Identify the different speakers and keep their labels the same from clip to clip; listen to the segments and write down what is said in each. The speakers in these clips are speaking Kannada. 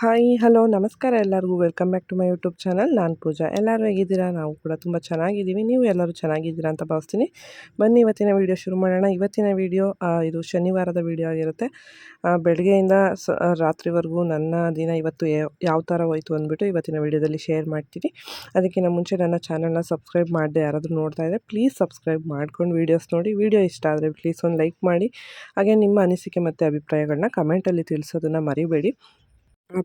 Speaker 1: ಹಾಯ್ ಹಲೋ ನಮಸ್ಕಾರ ಎಲ್ಲರಿಗೂ. Welcome back to my YouTube channel ನಾನು ಪೂಜಾ. ಎಲ್ಲರೂ ಹೇಗಿದ್ದೀರಾ? ನಾವು ಕೂಡ ತುಂಬ ಚೆನ್ನಾಗಿದ್ದೀವಿ. ನೀವು ಎಲ್ಲರೂ ಚೆನ್ನಾಗಿದ್ದೀರಾ ಅಂತ ಭಾವಿಸ್ತೀನಿ. ಬನ್ನಿ, ಇವತ್ತಿನ ವೀಡಿಯೋ ಶುರು ಮಾಡೋಣ. ಇವತ್ತಿನ ವೀಡಿಯೋ ಇದು ಶನಿವಾರದ ವೀಡಿಯೋ ಆಗಿರುತ್ತೆ. ಬೆಳಗ್ಗೆಯಿಂದ ಸ ರಾತ್ರಿವರೆಗೂ ನನ್ನ ದಿನ ಇವತ್ತು ಯಾವ ಥರ ಹೋಯಿತು ಅಂದ್ಬಿಟ್ಟು ಇವತ್ತಿನ ವೀಡಿಯೋದಲ್ಲಿ ಶೇರ್ ಮಾಡ್ತೀನಿ. ಅದಕ್ಕಿಂತ ಮುಂಚೆ ನನ್ನ ಚಾನಲ್ನ ಸಬ್ಸ್ಕ್ರೈಬ್ ಮಾಡಿದೆ ಯಾರಾದರೂ ನೋಡ್ತಾ ಇದ್ದರೆ ಪ್ಲೀಸ್ ಸಬ್ಸ್ಕ್ರೈಬ್ ಮಾಡ್ಕೊಂಡು ವೀಡಿಯೋಸ್ ನೋಡಿ. ವೀಡಿಯೋ ಇಷ್ಟ ಆದರೆ ಪ್ಲೀಸ್ ಒಂದು ಲೈಕ್ ಮಾಡಿ. ಹಾಗೆ ನಿಮ್ಮ ಅನಿಸಿಕೆ ಮತ್ತು ಅಭಿಪ್ರಾಯಗಳನ್ನ ಕಮೆಂಟಲ್ಲಿ ತಿಳಿಸೋದನ್ನು ಮರಿಬೇಡಿ.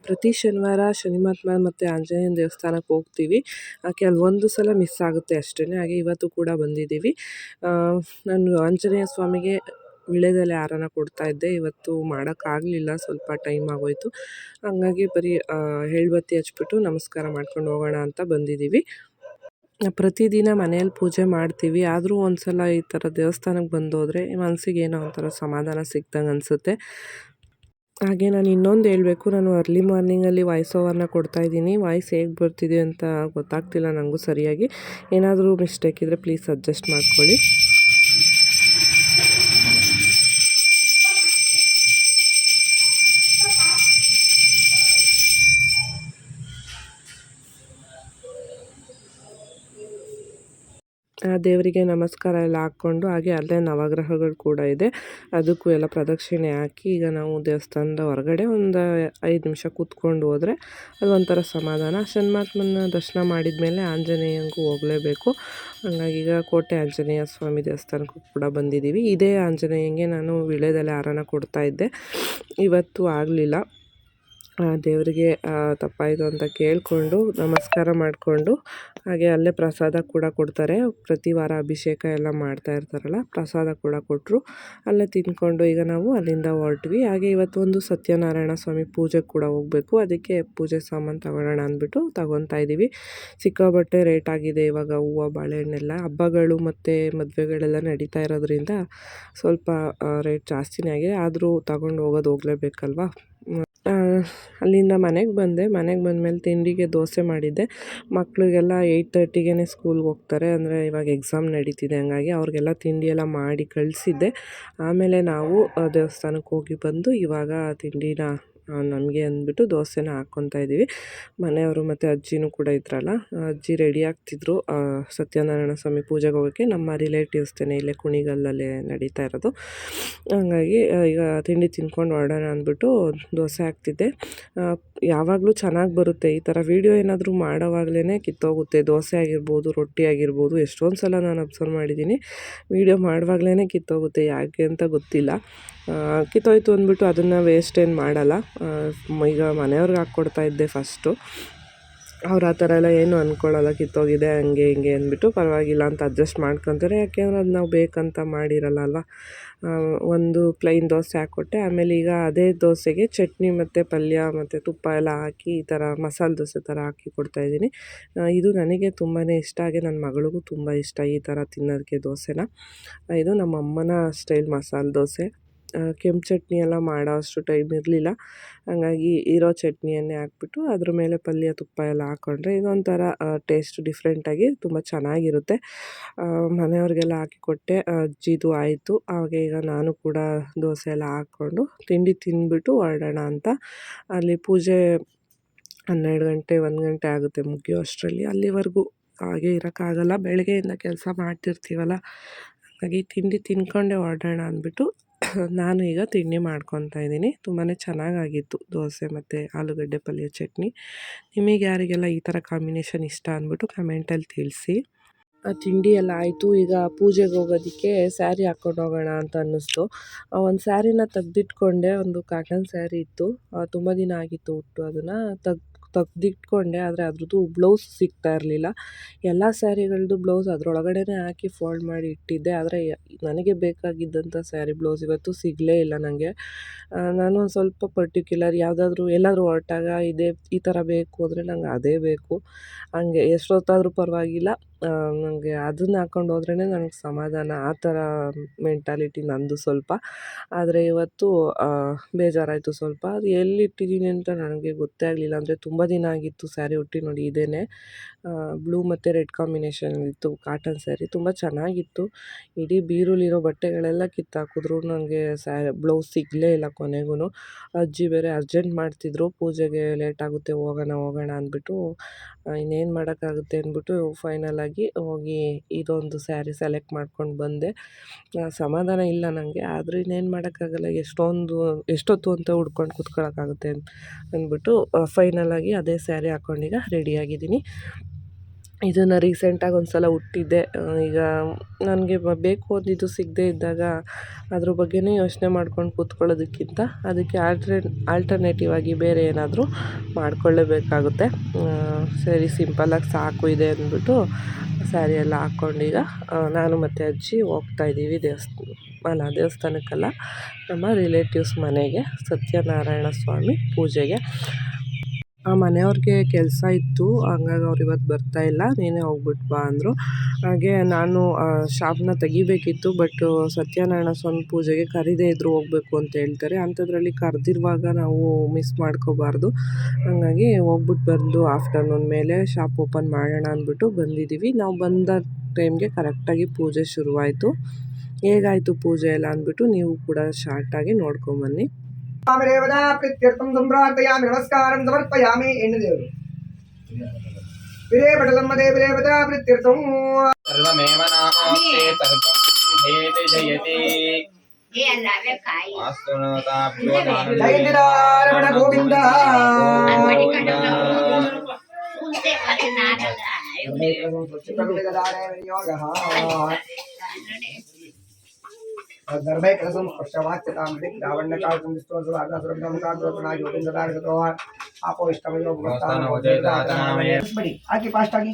Speaker 1: ಪ್ರತಿ ಶನಿವಾರ, ಶನಿಮಹಾತ್ಮ ಮತ್ತು ಆಂಜನೇಯನ ದೇವಸ್ಥಾನಕ್ಕೆ ಹೋಗ್ತೀವಿ. ಕೆಲವೊಂದು ಸಲ ಮಿಸ್ ಆಗುತ್ತೆ ಅಷ್ಟೇ ಹಾಗೆ ಇವತ್ತು ಕೂಡ ಬಂದಿದ್ದೀವಿ. ನಾನು ಆಂಜನೇಯ ಸ್ವಾಮಿಗೆ ವಿಳ್ಯದೆಲೆ ಕೊಡ್ತಾ ಇದ್ದೆ. ಇವತ್ತು ಮಾಡೋಕ್ಕಾಗಲಿಲ್ಲ ಸ್ವಲ್ಪ ಟೈಮ್ ಆಗೋಯಿತು. ಹಂಗಾಗಿ ಬರೀ ಎಳ್ಬತ್ತಿ ಹಚ್ಬಿಟ್ಟು ನಮಸ್ಕಾರ ಮಾಡ್ಕೊಂಡು ಹೋಗೋಣ ಅಂತ ಬಂದಿದ್ದೀವಿ. ಪ್ರತಿದಿನ ಮನೆಯಲ್ಲಿ ಪೂಜೆ ಮಾಡ್ತೀವಿ. ಆದರೂ ಒಂದು ಸಲ ಈ ಥರ ದೇವಸ್ಥಾನಕ್ಕೆ ಬಂದೋದ್ರೆ ಮನಸ್ಸಿಗೆ ಏನೋ ಒಂಥರ ಸಮಾಧಾನ ಸಿಕ್ದಂಗೆ ಅನಿಸುತ್ತೆ. ಹಾಗೆ ನಾನು ಇನ್ನೊಂದು ಹೇಳಬೇಕು. ನಾನು ಅರ್ಲಿ ಮಾರ್ನಿಂಗಲ್ಲಿ ವಾಯ್ಸ್ ಓವರ್ನ ಕೊಡ್ತಾ ಇದ್ದೀನಿ. ವಾಯ್ಸ್ ಹೇಗೆ ಬರ್ತಿದೆ ಅಂತ ಗೊತ್ತಾಗ್ತಿಲ್ಲ ನನಗೂ ಸರಿಯಾಗಿ. ಏನಾದರೂ ಮಿಸ್ಟೇಕ್ ಇದ್ದರೆ ಪ್ಲೀಸ್ ಅಡ್ಜಸ್ಟ್ ಮಾಡ್ಕೊಳ್ಳಿ. ದೇವರಿಗೆ ನಮಸ್ಕಾರ ಎಲ್ಲ ಹಾಕ್ಕೊಂಡು ಹಾಗೆ ಅಲ್ಲೇ ನವಗ್ರಹಗಳು ಕೂಡ ಇದೆ. ಅದಕ್ಕೂ ಎಲ್ಲ ಪ್ರದಕ್ಷಿಣೆ ಹಾಕಿ ಈಗ ನಾವು ದೇವಸ್ಥಾನದ ಹೊರಗಡೆ ಒಂದು ಐದು ನಿಮಿಷ ಕೂತ್ಕೊಂಡು ಹೋದರೆ ಅದೊಂಥರ ಸಮಾಧಾನ. ಶನ್ಮಾತ್ಮನ ದರ್ಶನ ಮಾಡಿದ ಮೇಲೆ ಆಂಜನೇಯಂಗೂ ಹೋಗಲೇಬೇಕು. ಹಾಗಾಗಿ ಈಗ ಕೋಟೆ ಆಂಜನೇಯ ಸ್ವಾಮಿ ದೇವಸ್ಥಾನಕ್ಕೂ ಕೂಡ ಬಂದಿದ್ದೀವಿ. ಇದೇ ಆಂಜನೇಯಂಗೆ ನಾನು ವಿಳೆದೆಲೆ ಹಾರನ ಕೊಡ್ತಾ ಇದ್ದೆ. ಇವತ್ತು ಆಗಲಿಲ್ಲ. ದೇವರಿಗೆ ತಪ್ಪಾಯಿತು ಅಂತ ಕೇಳಿಕೊಂಡು ನಮಸ್ಕಾರ ಮಾಡಿಕೊಂಡು ಹಾಗೆ ಅಲ್ಲೇ ಪ್ರಸಾದ ಕೂಡ ಕೊಡ್ತಾರೆ. ಪ್ರತಿ ವಾರ ಅಭಿಷೇಕ ಎಲ್ಲ ಮಾಡ್ತಾ ಇರ್ತಾರಲ್ಲ, ಪ್ರಸಾದ ಕೂಡ ಕೊಟ್ಟರು ಅಲ್ಲೇ ತಿಂದ್ಕೊಂಡು ಈಗ ನಾವು ಅಲ್ಲಿಂದ ಹೊರಟ್ವಿ. ಹಾಗೆ ಇವತ್ತು ಒಂದು ಸತ್ಯನಾರಾಯಣ ಸ್ವಾಮಿ ಪೂಜೆಗೆ ಕೂಡ ಹೋಗಬೇಕು. ಅದಕ್ಕೆ ಪೂಜೆ ಸಾಮಾನು ತಗೊಳ್ಳೋಣ ಅಂದ್ಬಿಟ್ಟು ತಗೊತಾ ಇದ್ದೀವಿ. ಸಿಕ್ಕಾಬಟ್ಟೆ ರೇಟ್ ಆಗಿದೆ ಇವಾಗ, ಹೂವು, ಬಾಳೆಹಣ್ಣೆಲ್ಲ. ಹಬ್ಬಗಳು ಮತ್ತು ಮದುವೆಗಳೆಲ್ಲ ನಡೀತಾ ಇರೋದ್ರಿಂದ ಸ್ವಲ್ಪ ರೇಟ್ ಜಾಸ್ತಿನೇ ಆಗಿದೆ. ಆದರೂ ತಗೊಂಡು ಹೋಗೋದು ಹೋಗಲೇಬೇಕಲ್ವ? ಅಲ್ಲಿಂದ ಮನೆಗೆ ಬಂದೆ. ಮನೆಗೆ ಬಂದಮೇಲೆ ತಿಂಡಿಗೆ ದೋಸೆ ಮಾಡಿದ್ದೆ. ಮಕ್ಕಳಿಗೆಲ್ಲ ಏಯ್ಟ್ ತರ್ಟಿಗೆ ಸ್ಕೂಲ್ಗೆ ಹೋಗ್ತಾರೆ. ಅಂದರೆ ಇವಾಗ ಎಕ್ಸಾಮ್ ನಡೀತಿದೆ ಹಂಗಾಗಿ ಅವ್ರಿಗೆಲ್ಲ ತಿಂಡಿ ಎಲ್ಲ ಮಾಡಿ ಕಳಿಸಿದ್ದೆ. ಆಮೇಲೆ ನಾವು ದೇವಸ್ಥಾನಕ್ಕೆ ಹೋಗಿ ಬಂದು ಇವಾಗ ತಿಂಡಿನ ನಮಗೆ ಅಂದ್ಬಿಟ್ಟು ದೋಸೆನ ಹಾಕ್ಕೊತಾ ಇದ್ದೀವಿ. ಮನೆಯವರು ಮತ್ತು ಅಜ್ಜಿನೂ ಕೂಡ ಇದ್ರಲ್ಲ, ಅಜ್ಜಿ ರೆಡಿ ಆಗ್ತಿದ್ರು. ಸತ್ಯನಾರಾಯಣ ಸ್ವಾಮಿ ಪೂಜೆಗೆ ಹೋಗೋಕ್ಕೆ ನಮ್ಮ ರಿಲೇಟಿವ್ಸ್ತೇನೆ ಇಲ್ಲೇ ಕುಣಿಗಲ್ಲಲ್ಲೇ ನಡೀತಾ ಇರೋದು. ಹಂಗಾಗಿ ಈಗ ತಿಂಡಿ ತಿನ್ಕೊಂಡು ಹೊರಡೋಣ ಅಂದ್ಬಿಟ್ಟು ದೋಸೆ ಹಾಕ್ತಿದ್ದೆ. ಯಾವಾಗಲೂ ಚೆನ್ನಾಗಿ ಬರುತ್ತೆ. ಈ ಥರ ವೀಡಿಯೋ ಏನಾದರೂ ಮಾಡೋವಾಗಲೇ ಕಿತ್ತೋಗುತ್ತೆ. ದೋಸೆ ಆಗಿರ್ಬೋದು, ರೊಟ್ಟಿ ಆಗಿರ್ಬೋದು ಎಷ್ಟೊಂದು ಸಲ ನಾನು ಅಬ್ಸರ್ವ್ ಮಾಡಿದ್ದೀನಿ. ವೀಡಿಯೋ ಮಾಡುವಾಗಲೇ ಕಿತ್ತೋಗುತ್ತೆ. ಯಾಕೆ ಅಂತ ಗೊತ್ತಿಲ್ಲ. ಕಿತ್ತೋಯ್ತು ಅಂದ್ಬಿಟ್ಟು ಅದನ್ನು ವೇಸ್ಟ್ ಏನು ಮಾಡಲ್ಲ. ಈಗ ಮನೆಯವ್ರಿಗೆ ಹಾಕ್ಕೊಡ್ತಾ ಇದ್ದೆ ಫಸ್ಟು ಅವ್ರು ಆ ಥರ ಎಲ್ಲ ಏನು ಅಂದ್ಕೊಳ್ಳಲ್ಲ ಕಿತ್ತೋಗಿದೆ, ಹಂಗೆ ಹಿಂಗೆ ಅಂದ್ಬಿಟ್ಟು ಪರವಾಗಿಲ್ಲ ಅಂತ ಅಡ್ಜಸ್ಟ್ ಮಾಡ್ಕೊತಾರೆ. ಯಾಕೆಂದ್ರೆ ಅದು ನಾವು ಬೇಕಂತ ಮಾಡಿರಲ್ಲ ಅಲ್ವಾ ಒಂದು ಪ್ಲೈನ್ ದೋಸೆ ಹಾಕ್ಕೊಟ್ಟೆ. ಆಮೇಲೆ ಈಗ ಅದೇ ದೋಸೆಗೆ ಚಟ್ನಿ ಮತ್ತು ಪಲ್ಯ ಮತ್ತು ತುಪ್ಪ ಎಲ್ಲ ಹಾಕಿ ಈ ಥರ ಮಸಾಲೆ ದೋಸೆ ಥರ ಹಾಕಿ ಕೊಡ್ತಾಯಿದ್ದೀನಿ ಇದು ನನಗೆ ತುಂಬಾ ಇಷ್ಟ. ಹಾಗೆ ನನ್ನ ಮಗಳಿಗೂ ತುಂಬ ಇಷ್ಟ ಈ ಥರ ತಿನ್ನೋದಕ್ಕೆ ದೋಸೆನ. ಇದು ನಮ್ಮ ಅಮ್ಮನ ಸ್ಟೈಲ್ ಮಸಾಲೆ ದೋಸೆ. ಕೆಂಪು ಚಟ್ನಿ ಎಲ್ಲ ಮಾಡೋ ಅಷ್ಟು ಟೈಮ್ ಇರಲಿಲ್ಲ. ಹಾಗಾಗಿ ಇರೋ ಚಟ್ನಿಯನ್ನೇ ಹಾಕ್ಬಿಟ್ಟು ಅದ್ರ ಮೇಲೆ ಪಲ್ಯ, ತುಪ್ಪ ಎಲ್ಲ ಹಾಕ್ಕೊಂಡ್ರೆ ಇದೊಂಥರ ಟೇಸ್ಟ್ ಡಿಫ್ರೆಂಟಾಗಿ ತುಂಬ ಚೆನ್ನಾಗಿರುತ್ತೆ. ಮನೆಯವ್ರಿಗೆಲ್ಲ ಹಾಕಿಕೊಟ್ಟೆ ಅಜ್ಜಿದು ಆಯಿತು. ಆವಾಗ ಈಗ ನಾನು ಕೂಡ ದೋಸೆ ಎಲ್ಲ ಹಾಕ್ಕೊಂಡು ತಿಂಡಿ ತಿಂದ್ಬಿಟ್ಟು ಹೊರಡೋಣ ಅಂತ. ಅಲ್ಲಿ ಪೂಜೆ ಹನ್ನೆರಡು ಗಂಟೆ, ಒಂದು ಗಂಟೆ ಆಗುತ್ತೆ ಮುಗಿಯೋ ಅಷ್ಟರಲ್ಲಿ. ಅಲ್ಲಿವರೆಗೂ ಹಾಗೆ ಇರೋಕ್ಕಾಗಲ್ಲ. ಬೆಳಗ್ಗೆಯಿಂದ ಕೆಲಸ ಮಾಡ್ತಿರ್ತೀವಲ್ಲ. ಹಾಗಾಗಿ ತಿಂಡಿ ತಿನ್ಕೊಂಡೇ ಹೊರಡೋಣ ಅಂದ್ಬಿಟ್ಟು ನಾನು ಈಗ ತಿಂಡಿ ಮಾಡ್ಕೊತಾ ಇದ್ದೀನಿ. ತುಂಬಾ ಚೆನ್ನಾಗಾಗಿತ್ತು ದೋಸೆ ಮತ್ತು ಆಲೂಗಡ್ಡೆ ಪಲ್ಯ ಚಟ್ನಿ. ನಿಮಗೆ ಯಾರಿಗೆಲ್ಲ ಈ ಥರ ಕಾಂಬಿನೇಷನ್ ಇಷ್ಟ ಅಂದ್ಬಿಟ್ಟು ಕಮೆಂಟಲ್ಲಿ ತಿಳಿಸಿ. ಆ ತಿಂಡಿ ಎಲ್ಲ ಆಯಿತು. ಈಗ ಪೂಜೆಗೆ ಹೋಗೋದಕ್ಕೆ ಸ್ಯಾರಿ ಹಾಕ್ಕೊಂಡು ಹೋಗೋಣ ಅಂತ ಅನ್ನಿಸ್ತು. ಒಂದು ಸ್ಯಾರಿನ ತೆಗ್ದಿಟ್ಕೊಂಡೆ ಒಂದು ಕಾಟನ್ ಸ್ಯಾರಿ ಇತ್ತು. ತುಂಬ ದಿನ ಆಗಿತ್ತು ಉಟ್ಟು ಅದನ್ನು ತೆಗ್ದು ತೆಗ್ದಿಟ್ಕೊಂಡೆ, ಆದರೆ ಅದ್ರದ್ದು ಬ್ಲೌಸ್ ಸಿಗ್ತಾ ಇರಲಿಲ್ಲ. ಎಲ್ಲ ಸ್ಯಾರಿಗಳದ್ದು ಬ್ಲೌಸ್ ಅದರೊಳಗಡೆನೇ ಹಾಕಿ ಫೋಲ್ಡ್ ಮಾಡಿ ಇಟ್ಟಿದ್ದೆ. ಆದರೆ ನನಗೆ ಬೇಕಾಗಿದ್ದಂಥ ಸ್ಯಾರಿ ಬ್ಲೌಸ್ ಇವತ್ತು ಸಿಗಲೇ ಇಲ್ಲ ನನಗೆ ನಾನು ಒಂದು ಸ್ವಲ್ಪ ಪರ್ಟಿಕ್ಯುಲರ್ ಯಾವುದಾದ್ರೂ ಎಲ್ಲಾದರೂ ಹೊರಟಾಗ ಇದೇ, ಈ ಥರ ಬೇಕು ಅಂದರೆ ನಂಗೆ ಅದೇ ಬೇಕು. ಹಂಗೆ ಎಷ್ಟೊತ್ತಾದರೂ ಪರವಾಗಿಲ್ಲ. ನನಗೆ ಅದನ್ನ ಹಾಕ್ಕೊಂಡು ಹೋದ್ರೇ ನನಗೆ ಸಮಾಧಾನ, ಆ ಥರ ಮೆಂಟಾಲಿಟಿ ನಂದು ಸ್ವಲ್ಪ. ಆದರೆ ಇವತ್ತು ಬೇಜಾರಾಯಿತು ಸ್ವಲ್ಪ. ಅದು ಎಲ್ಲಿಟ್ಟಿದ್ದೀನಿ ಅಂತ ನನಗೆ ಗೊತ್ತೇ ಆಗಲಿಲ್ಲ. ಅಂದರೆ ತುಂಬ ದಿನ ಆಗಿತ್ತು ಸ್ಯಾರಿ ಉಟ್ಟು ನೋಡಿ ಇದೇ ಬ್ಲೂ ಮತ್ತು ರೆಡ್ ಕಾಂಬಿನೇಷನ್ ಇತ್ತು, ಕಾಟನ್ ಸ್ಯಾರಿ ತುಂಬ ಚೆನ್ನಾಗಿತ್ತು. ಇಡೀ ಬೀರುಲಿರೋ ಬಟ್ಟೆಗಳೆಲ್ಲ ಕಿತ್ತಾಕಿದ್ರು ನನಗೆ ಸ್ಯಾ, ಬ್ಲೌಸ್ ಸಿಗಲೇ ಇಲ್ಲ ಕೊನೆಗೂ ಅಜ್ಜಿ ಬೇರೆ ಅರ್ಜೆಂಟ್ ಮಾಡ್ತಿದ್ರು, ಪೂಜೆಗೆ ಲೇಟ್ ಆಗುತ್ತೆ, ಹೋಗೋಣ ಹೋಗೋಣ ಅಂದ್ಬಿಟ್ಟು ಇನ್ನೇನು ಮಾಡೋಕ್ಕಾಗುತ್ತೆ ಅಂದ್ಬಿಟ್ಟು ಫೈನಲಾಗಿ ಹೋಗಿ ಇದೊಂದು ಸ್ಯಾರಿ ಸೆಲೆಕ್ಟ್ ಮಾಡ್ಕೊಂಡು ಬಂದೆ. ಸಮಾಧಾನ ಇಲ್ಲ ನನಗೆ ಆದರೂ ಇನ್ನೇನು ಮಾಡೋಕ್ಕಾಗಲ್ಲ, ಎಷ್ಟೊಂದು, ಎಷ್ಟೊತ್ತು ಅಂತ ಹುಡ್ಕೊಂಡು ಕೂತ್ಕೊಳ್ಳೋಕ್ಕಾಗುತ್ತೆ ಅಂದ್ಬಿಟ್ಟು ಫೈನಲಾಗಿ ಅದೇ ಸ್ಯಾರಿ ಹಾಕ್ಕೊಂಡೀಗ ರೆಡಿಯಾಗಿದ್ದೀನಿ ಇದನ್ನು ರೀಸೆಂಟಾಗಿ ಒಂದು ಸಲ ಹುಟ್ಟಿದ್ದೆ ಈಗ ನನಗೆ ಬೇಕು ಅಂದಿದ್ದು ಸಿಗದೇ ಇದ್ದಾಗ ಅದ್ರ ಬಗ್ಗೆಯೇ ಯೋಚನೆ ಮಾಡ್ಕೊಂಡು ಕೂತ್ಕೊಳ್ಳೋದಕ್ಕಿಂತ ಅದಕ್ಕೆ ಆಲ್ಟ್ರೇ ಆಲ್ಟರ್ನೇಟಿವ್ ಆಗಿ ಬೇರೆ ಏನಾದರೂ ಮಾಡಿಕೊಳ್ಳೇಬೇಕಾಗುತ್ತೆ. ಸರಿ ಸಿಂಪಲ್ಲಾಗಿ ಸಾಕು ಇದೆ ಅಂದ್ಬಿಟ್ಟು ಸ್ಯಾರಿ ಎಲ್ಲ ಹಾಕ್ಕೊಂಡೀಗ ನಾನು ಮತ್ತು ಅಜ್ಜಿ ಹೋಗ್ತಾ ಇದ್ದೀವಿ ದೇವಸ್ಥಾನ ಅಲ್ಲ, ದೇವಸ್ಥಾನಕ್ಕಲ್ಲ, ನಮ್ಮ ರಿಲೇಟಿವ್ಸ್ ಮನೆಗೆ ಸತ್ಯನಾರಾಯಣ ಸ್ವಾಮಿ ಪೂಜೆಗೆ. ಮನೆಯವ್ರಿಗೆ ಕೆಲಸ ಇತ್ತು, ಹಂಗಾಗಿ ಅವ್ರು ಇವತ್ತು ಬರ್ತಾ ಇಲ್ಲ, ನೀನೇ ಹೋಗ್ಬಿಟ್ ಬಾ ಅಂದರು. ಹಾಗೆ ನಾನು ಶಾಪನ್ನ ತೆಗಿಬೇಕಿತ್ತು ಬಟ್ ಸತ್ಯನಾರಾಯಣ ಸ್ವಾಮಿ ಪೂಜೆಗೆ ಕರೀದೇ ಇದ್ದರೂ ಹೋಗ್ಬೇಕು ಅಂತ ಹೇಳ್ತಾರೆ. ಅಂಥದ್ರಲ್ಲಿ ಕರೆದಿರುವಾಗ ನಾವು ಮಿಸ್ ಮಾಡ್ಕೋಬಾರ್ದು. ಹಾಗಾಗಿ ಹೋಗ್ಬಿಟ್ಟು ಬಂದು ಆಫ್ಟರ್ನೂನ್ ಮೇಲೆ ಶಾಪ್ ಓಪನ್ ಮಾಡೋಣ ಅಂದ್ಬಿಟ್ಟು ಬಂದಿದ್ದೀವಿ ನಾವು ಬಂದ ಟೈಮ್ಗೆ ಕರೆಕ್ಟಾಗಿ ಪೂಜೆ ಶುರುವಾಯಿತು. ಹೇಗಾಯಿತು ಪೂಜೆ ಎಲ್ಲ ಅಂದ್ಬಿಟ್ಟು ನೀವು ಕೂಡ ಶಾರ್ಟಾಗಿ ನೋಡ್ಕೊಂಬನ್ನಿ
Speaker 2: రామరేవదా ప్రిత్యర్థం సంప్రార్థయామి నమస్కారం సమర్పయామి ఎండు దేవుడు. విరే పటలమ్మ దేవిరేవదా ప్రిత్యర్థం.
Speaker 3: సర్వమేవ నామాస్తే సర్వం गर्भैकलसं स्पर्शवाच्यतामृतिं लावण्यकालसंदिस्तोऽसुराग्नासुरभ्यमुखाग्रोपणायोगिन्ददार्शतोः आपोष्टमयो भुवस्तानोजयदातनामये आगे पास्ट आगे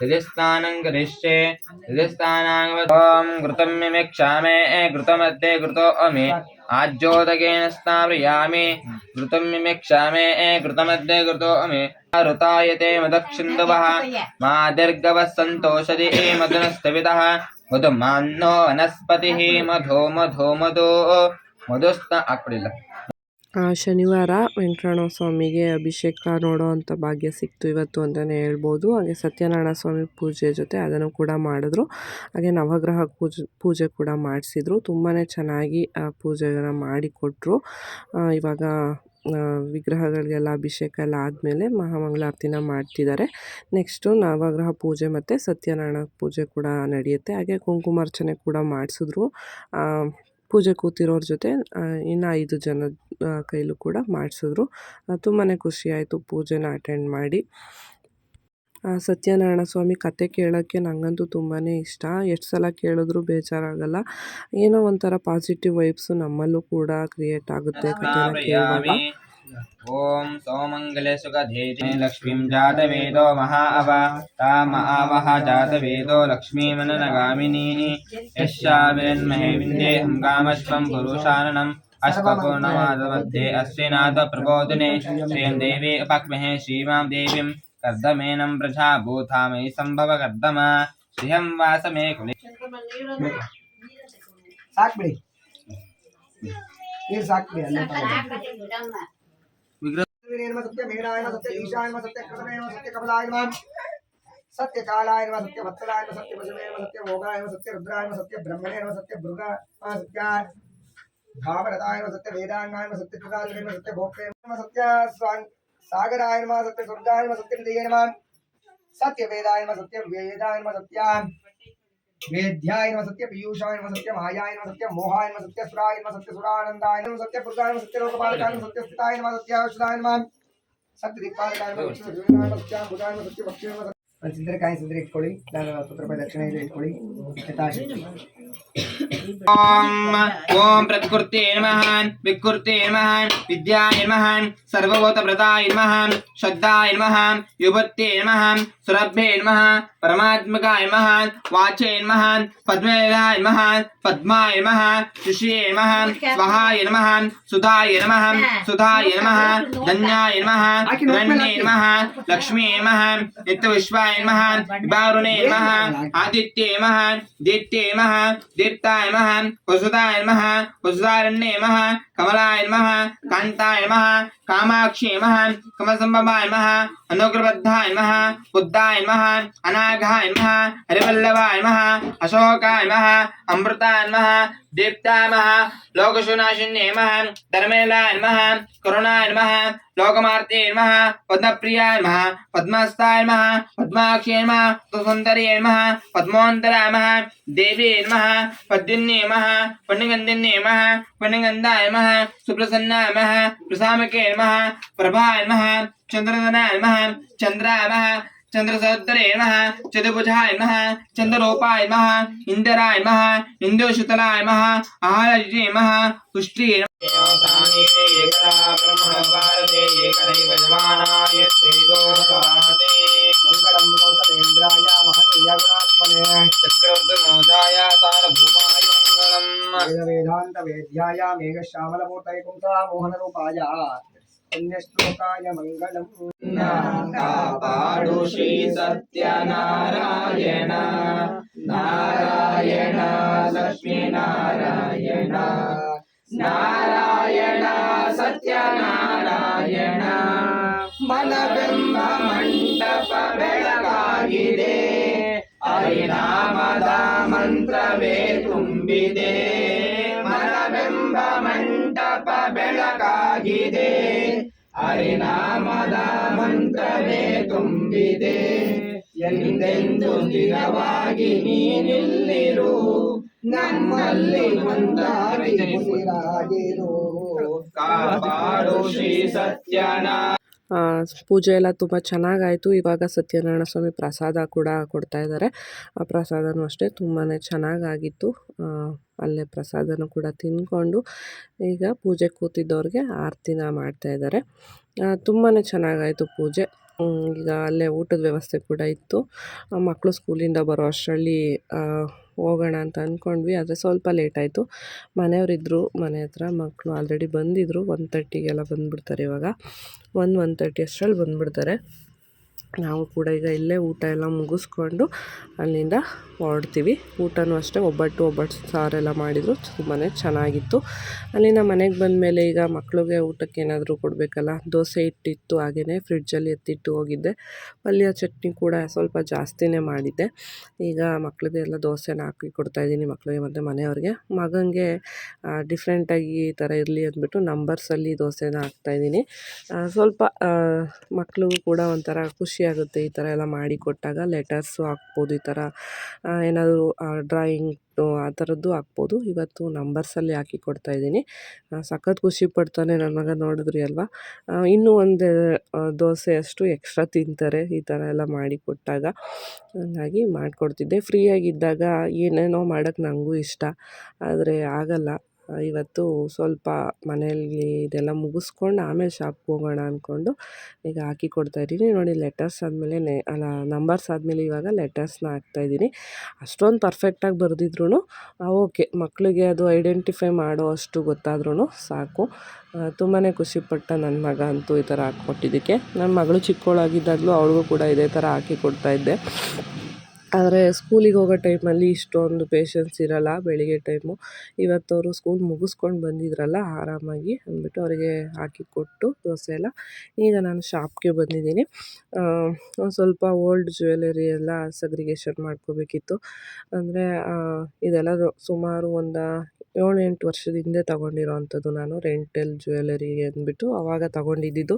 Speaker 3: हृदयस्थानङ्कृष्ये हृदयस्थानाङ्गवं घृतं मिमिक्षामे घृतमध्ये घृतो अमि। आज्योदकेन स्नाप्रियामि घृतं मिमिक्षामे घृतमध्ये घृतो अमि। ऋतायते मदक्षिन्दवः, मा दीर्घवः सन्तोषदि मधुनस्तविदः मधुमान्नो वनस्पतिः, मधो मधो मधो। मधुस्त
Speaker 1: अप्रिल ಶನಿವಾರ ವೆಂಕಟರಮಣ ಸ್ವಾಮಿಗೆ ಅಭಿಷೇಕ ನೋಡೋವಂಥ ಭಾಗ್ಯ ಸಿಕ್ತು ಇವತ್ತು ಅಂತಲೇ ಹೇಳ್ಬೋದು. ಹಾಗೆ ಸತ್ಯನಾರಾಯಣ ಸ್ವಾಮಿ ಪೂಜೆ ಜೊತೆ ಅದನ್ನು ಕೂಡ ಮಾಡಿದ್ರು. ಹಾಗೆ ನವಗ್ರಹ ಪೂಜೆ ಪೂಜೆ ಕೂಡ ಮಾಡಿಸಿದ್ರು. ತುಂಬಾ ಚೆನ್ನಾಗಿ ಪೂಜೆನ ಮಾಡಿಕೊಟ್ರು. ಇವಾಗ ವಿಗ್ರಹಗಳಿಗೆಲ್ಲ ಅಭಿಷೇಕ ಎಲ್ಲ ಆದಮೇಲೆ ಮಹಾಮಂಗಳಾರತಿನ ಮಾಡ್ತಿದ್ದಾರೆ. ನೆಕ್ಸ್ಟು ನವಗ್ರಹ ಪೂಜೆ ಮತ್ತು ಸತ್ಯನಾರಾಯಣ ಪೂಜೆ ಕೂಡ ನಡೆಯುತ್ತೆ. ಹಾಗೆ ಕುಂಕುಮಾರ್ಚನೆ ಕೂಡ ಮಾಡಿಸಿದ್ರು. ಪೂಜೆ ಕೂತಿರೋರ ಜೊತೆ ಇನ್ನು ಐದು ಜನ ಕೈಲೂ ಕೂಡ ಮಾಡಿಸಿದ್ರು. ತುಂಬಾ ಖುಷಿಯಾಯಿತು ಪೂಜೆನ ಅಟೆಂಡ್ ಮಾಡಿ. ಸತ್ಯನಾರಾಯಣ ಸ್ವಾಮಿ ಕತೆ ಕೇಳೋಕ್ಕೆ ನನಗಂತೂ ತುಂಬಾ ಇಷ್ಟ. ಎಷ್ಟು ಸಲ ಕೇಳಿದ್ರೂ ಬೇಜಾರಾಗಲ್ಲ. ಏನೋ ಒಂಥರ ಪಾಸಿಟಿವ್ ವೈಬ್ಸು ನಮ್ಮಲ್ಲೂ ಕೂಡ ಕ್ರಿಯೇಟ್ ಆಗುತ್ತೆ ಕತೆನ ಕೇಳುವಾಗ.
Speaker 3: ॐ सौमङ्गले सुखधेति लक्ष्मीं जातवेदो महाअव ताम आवः जातवेदो लक्ष्मीमननगामिनी। यस्यावेन्महे विन्देहं कामस्त्वं पुरुषाननम् अष्पको नमादमध्ये अश्विनाथ प्रबोधने श्रियं देवी उपक्महे श्रीमां देवीं कर्दमेनं प्रजा भूथा मयि सम्भव कर्दम श्रियं वासमे कुले
Speaker 2: ಸಾಕ್ಬಿಡಿ ನೀರು ಸಾಕ್ಬಿಡಿ ಅನ್ನ कुबेराय नमः सत्य ईशाय नमः सत्य कृतने नमः सत्य कमलाय नमः सत्य कालाय नमः सत्य भत्तलाय नमः सत्य वजुने नमः सत्य भोगाय नमः सत्य रुद्राय नमः सत्य ब्रह्मणे नमः सत्य भृगा नमः, सत्याय भावरताय नमः सत्य वेदांगाय नमः सत्य कृताय नमः सत्य भोक्ते नमः सत्य सागराय नमः सत्य स्वर्गाय नमः सत्य हृदय नमः सत्य वेदाय नमः सत्य वेदाय नमः सत्याय वेद्याय नम सत्य पीयूषाय नम सत्य मायाय नम सत्य मोहाय नम सत्य सुराय नम सत्य सुरानंदाय नम सत्य पुरुषाय नम सत्य लोकपालकाय नम सत्य स्थिताय नम सत्य औषधाय नम ಸಿಂದ್ರಕಾಯಿ ಸಿಂದ್ರೆ ಇಟ್ಕೊಳ್ಳಿ. ನಾನು ಹತ್ತು ರೂಪಾಯಿ ದಕ್ಷಿಣ ಇದೆ ಇಟ್ಕೊಳ್ಳಿ. ಯಥಾಶಕ್ತಿ
Speaker 3: ॐ ॐ प्रकृते नमः विकृते नमः, विद्याय नमः, सर्वभूतव्रताय नमः, श्रद्धाय नमः युवत्ये वाचे नमः पद्मेलाय नमः, पद्माय नमः स्वहाय नमः, सुधाय नमः सुधाय नमः, धन्याय नमः हिरण्ये नमः लक्ष्मी नमः, नित्यविश्वाय विभारुणे దీప్తాయ నమ ఉసుదాయ నమ ఉసుదారణ్యే నమ कमलाय नमः, कान्ताय नमः, कामाक्षी नमः कमलसम्भवाय नमः, अनुग्रबद्धाय नमः, बुद्धाय नमः, अनाघाय नमः, हरिवल्लभाय नमः, अशोकाय नमः, अमृताय नमः, दीप्ताय नमः लोकशुनाशिन्ये नमः धर्मेलाय नमः, करुणाय नमः लोकमार्ते नमः, पद्मप्रियाय नमः पद्मस्ताय नमः पद्माक्षे नमः सुन्दर्ये नमः पद्मोन्तराय नमः देवी नमः, पद्मिन्ये नमः पण्डिगन्धिन्ये नमः वनगन्धाय नमः, सुप्रसन्नाय नमः, प्रसामके नमः, प्रभाय नमः चन्द्रधनाय नमः, चन्द्राय नमः
Speaker 2: चन्द्रसहस्रे पुष्टि कौशलेन्द्राय तारभूमाय ವೇದಾಂತ ವೇದ್ಯಾಯ ಮೇಘ ಶ್ಯಾಮಲ ಮೂರ್ತಯ ಕುಂಸಾ ಮೋಹನ ರೂಪಾಯ ಪುಣ್ಯಶ್ಲೋಕಾಯ ಮಂಗಳಂ
Speaker 3: ಕಾಪಾಡು ಶ್ರೀ ಸತ್ಯನಾರಾಯಣ ನಾರಾಯಣ ಲಕ್ಷ್ಮೀ ನಾರಾಯಣ ನಾರಾಯಣ ಸತ್ಯನಾರಾಯಣ ಮನವೆಂಬ ಮಂಟಪ ಬೆಳಗಾಗಿದೆ ಹರಿನಾಮದ ಮಂತ್ರವೇ ತುಂಬಿದೆ. ಮನವೆಂಬ ಮಂಟಪ ಬೆಳಕಾಗಿದೆ. ಹರಿನಾಮದ ಮಂತ್ರವೇ ತುಂಬಿದೆ. ಎಂದೆಂದು ದಿನವಾಗಿ ನೀನಿಲ್ಲಿರು. ನಮ್ಮಲ್ಲಿ
Speaker 2: ಒಂದಾಗಿರು.
Speaker 3: ಕಾಪಾಡು ಶ್ರೀ ಸತ್ಯನ
Speaker 1: ಪೂಜೆ ಎಲ್ಲ ತುಂಬ ಚೆನ್ನಾಗಾಯಿತು. ಇವಾಗ ಸತ್ಯನಾರಾಯಣ ಸ್ವಾಮಿ ಪ್ರಸಾದ ಕೂಡ ಕೊಡ್ತಾ ಇದ್ದಾರೆ ಆ ಪ್ರಸಾದನೂ ಅಷ್ಟೇ ತುಂಬಾ ಚೆನ್ನಾಗಾಗಿತ್ತು. ಅಲ್ಲೇ ಪ್ರಸಾದನೂ ಕೂಡ ತಿಂದ್ಕೊಂಡು ಈಗ ಪೂಜೆ ಕೂತಿದ್ದವ್ರಿಗೆ ಆರತಿನ ಮಾಡ್ತಾ ಇದ್ದಾರೆ ತುಂಬಾ ಚೆನ್ನಾಗಾಯಿತು ಪೂಜೆ. ಈಗ ಅಲ್ಲೇ ಊಟದ ವ್ಯವಸ್ಥೆ ಕೂಡ ಇತ್ತು. ಮಕ್ಕಳು ಸ್ಕೂಲಿಂದ ಬರೋ ಅಷ್ಟರಲ್ಲಿ ಹೋಗೋಣ ಅಂತ ಅಂದ್ಕೊಂಡ್ವಿ, ಆದರೆ ಸ್ವಲ್ಪ ಲೇಟ್ ಆಯಿತು. ಮನೆಯವರಿದ್ದರು ಮನೆ ಹತ್ರ ಮಕ್ಕಳು ಆಲ್ರೆಡಿ ಬಂದಿದ್ದರು ಒನ್ ತರ್ಟಿಗೆಲ್ಲ ಬಂದುಬಿಡ್ತಾರೆ ಇವಾಗ. ಒನ್ ಒನ್ ತರ್ಟಿ ಅಷ್ಟರಲ್ಲಿ ಬಂದುಬಿಡ್ತಾರೆ. ನಾವು ಕೂಡ ಈಗ ಇಲ್ಲೇ ಊಟ ಎಲ್ಲ ಮುಗಿಸ್ಕೊಂಡು ಅಲ್ಲಿಂದ ಹೊರಡ್ತೀವಿ. ಊಟನೂ ಅಷ್ಟೇ, ಒಬ್ಬಟ್ಟು ಒಬ್ಬಟ್ಟು ಸಾರೆಲ್ಲ ಮಾಡಿದರು ತುಂಬಾ ಚೆನ್ನಾಗಿತ್ತು. ಅಲ್ಲಿಂದ ಮನೆಗೆ ಬಂದಮೇಲೆ ಈಗ ಮಕ್ಕಳಿಗೆ ಊಟಕ್ಕೆ ಏನಾದರೂ ಕೊಡಬೇಕಲ್ಲ, ದೋಸೆ ಇಟ್ಟಿತ್ತು ಹಾಗೆಯೇ ಫ್ರಿಡ್ಜಲ್ಲಿ ಎತ್ತಿಟ್ಟು ಹೋಗಿದ್ದೆ. ಪಲ್ಯ ಚಟ್ನಿ ಕೂಡ ಸ್ವಲ್ಪ ಜಾಸ್ತಿನೇ ಮಾಡಿದ್ದೆ. ಈಗ ಮಕ್ಕಳಿಗೆ ಎಲ್ಲ ದೋಸೆನ ಹಾಕಿ ಕೊಡ್ತಾಯಿದ್ದೀನಿ ಮಕ್ಕಳಿಗೆ ಮತ್ತು ಮನೆಯವ್ರಿಗೆ. ಮಗಂಗೆ ಡಿಫ್ರೆಂಟಾಗಿ ಈ ಥರ ಇರಲಿ ಅಂದ್ಬಿಟ್ಟು ನಂಬರ್ಸಲ್ಲಿ ದೋಸೆನ ಹಾಕ್ತಾಯಿದ್ದೀನಿ ಸ್ವಲ್ಪ ಮಕ್ಕಳಿಗೂ ಕೂಡ ಒಂಥರ ಖುಷಿ ಆಗುತ್ತೆ ಈ ಥರ ಎಲ್ಲ ಮಾಡಿ ಕೊಟ್ಟಾಗ ಲೆಟರ್ಸು ಹಾಕ್ಬೋದು ಈ ಥರ ಏನಾದರೂ ಡ್ರಾಯಿಂಗ್ ಆ ಥರದ್ದು ಹಾಕ್ಬೋದು. ಇವತ್ತು ನಂಬರ್ಸಲ್ಲಿ ಹಾಕಿ ಕೊಡ್ತಾಯಿದ್ದೀನಿ ಸಖತ್ ಖುಷಿ ಪಡ್ತಾನೆ ನನ್ನ ಮಗ ನೋಡಿದ್ರಿ ಅಲ್ವಾ? ಇನ್ನೂ ಒಂದು ದೋಸೆ ಅಷ್ಟು ಎಕ್ಸ್ಟ್ರಾ ತಿಂತಾರೆ ಈ ಥರ ಎಲ್ಲ ಮಾಡಿ ಕೊಟ್ಟಾಗ. ಹಂಗಾಗಿ ಮಾಡಿಕೊಡ್ತಿದ್ದೆ. ಫ್ರೀಯಾಗಿದ್ದಾಗ ಏನೇನೋ ಮಾಡೋಕ್ಕೆ ನನಗೂ ಇಷ್ಟ. ಆದರೆ ಆಗಲ್ಲ. ಇವತ್ತು ಸ್ವಲ್ಪ ಮನೆಯಲ್ಲಿ ಇದೆಲ್ಲ ಮುಗಿಸ್ಕೊಂಡು ಆಮೇಲೆ ಶಾಪ್ಗೆ ಹೋಗೋಣ ಅಂದ್ಕೊಂಡು ಈಗ ಹಾಕಿ ಕೊಡ್ತಾಯಿದ್ದೀನಿ ನೋಡಿ ಲೆಟರ್ಸ್ ಆದಮೇಲೆ ನೆ ಅಲ್ಲ ನಂಬರ್ಸ್ ಆದಮೇಲೆ ಇವಾಗ ಲೆಟರ್ಸ್ನ ಹಾಕ್ತಾಯಿದ್ದೀನಿ ಅಷ್ಟೊಂದು ಪರ್ಫೆಕ್ಟಾಗಿ ಬರೆದಿದ್ರು ಓಕೆ ಮಕ್ಕಳಿಗೆ ಅದು ಐಡೆಂಟಿಫೈ ಮಾಡೋ ಅಷ್ಟು ಗೊತ್ತಾದ್ರೂ ಸಾಕು. ತುಂಬಾ ಖುಷಿಪಟ್ಟ ನನ್ನ ಮಗ ಅಂತೂ ಈ ಥರ ಹಾಕ್ಕೊಟ್ಟಿದ್ದಕ್ಕೆ. ನನ್ನ ಮಗಳು ಚಿಕ್ಕವಳಾಗಿದ್ದಾಗಲೂ ಅವಳಿಗೂ ಕೂಡ ಇದೇ ಥರ ಹಾಕಿ ಕೊಡ್ತಾಯಿದ್ದೆ ಆದರೆ ಸ್ಕೂಲಿಗೆ ಹೋಗೋ ಟೈಮಲ್ಲಿ ಇಷ್ಟೊಂದು ಪೇಷನ್ಸ್ ಇರೋಲ್ಲ ಬೆಳಿಗ್ಗೆ ಟೈಮು ಇವತ್ತು ಅವರು ಸ್ಕೂಲ್ ಮುಗಿಸ್ಕೊಂಡು ಬಂದಿದ್ರಲ್ಲ ಆರಾಮಾಗಿ ಅಂದ್ಬಿಟ್ಟು ಅವರಿಗೆ ಹಾಕಿ ಕೊಟ್ಟು ದೋಸೆ ಎಲ್ಲ. ಈಗ ನಾನು ಶಾಪ್ಗೆ ಬಂದಿದ್ದೀನಿ. ಒಂದು ಸ್ವಲ್ಪ ಓಲ್ಡ್ ಜ್ಯುವೆಲರಿ ಎಲ್ಲ ಸಗ್ರಿಗೇಷನ್ ಮಾಡ್ಕೋಬೇಕಿತ್ತು. ಅಂದರೆ ಇದೆಲ್ಲ ಸುಮಾರು ಒಂದು ಏಳು ಎಂಟು ವರ್ಷದ ಹಿಂದೆ ತಗೊಂಡಿರೋ ಅಂಥದ್ದು ನಾನು ರೆಂಟಲ್ ಜ್ಯುವೆಲರಿ ಅಂದ್ಬಿಟ್ಟು ಆವಾಗ ತಗೊಂಡಿದ್ದಿದ್ದು.